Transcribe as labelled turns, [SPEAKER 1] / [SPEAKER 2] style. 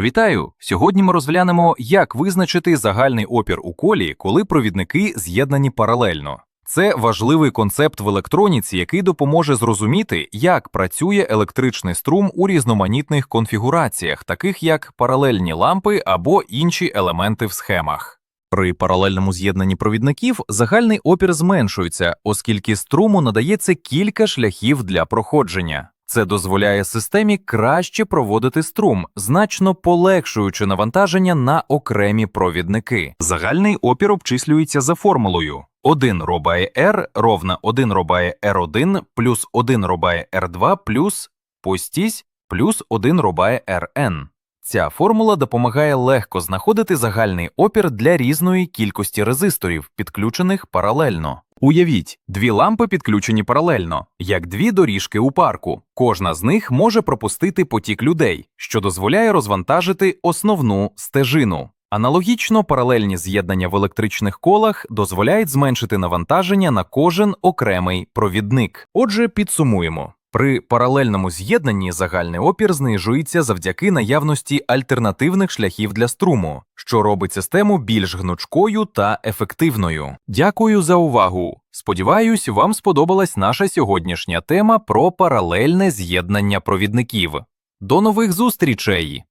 [SPEAKER 1] Вітаю! Сьогодні ми розглянемо, як визначити загальний опір у колі, коли провідники з'єднані паралельно. Це важливий концепт в електроніці, який допоможе зрозуміти, як працює електричний струм у різноманітних конфігураціях, таких як паралельні лампи або інші елементи в схемах. При паралельному з'єднанні провідників загальний опір зменшується, оскільки струму надається кілька шляхів для проходження. Це дозволяє системі краще проводити струм, значно полегшуючи навантаження на окремі провідники. Загальний опір обчислюється за формулою 1 робає R ровна 1 робає R1 плюс 1 робає R2 плюс постість плюс 1 робає RN. Ця формула допомагає легко знаходити загальний опір для різної кількості резисторів, підключених паралельно. Уявіть, дві лампи підключені паралельно, як дві доріжки у парку. Кожна з них може пропустити потік людей, що дозволяє розвантажити основну стежину. Аналогічно паралельні з'єднання в електричних колах дозволяють зменшити навантаження на кожен окремий провідник. Отже, підсумуємо. При паралельному з'єднанні загальний опір знижується завдяки наявності альтернативних шляхів для струму, що робить систему більш гнучкою та ефективною. Дякую за увагу. Сподіваюсь, вам сподобалась наша сьогоднішня тема про паралельне з'єднання провідників. До нових зустрічей!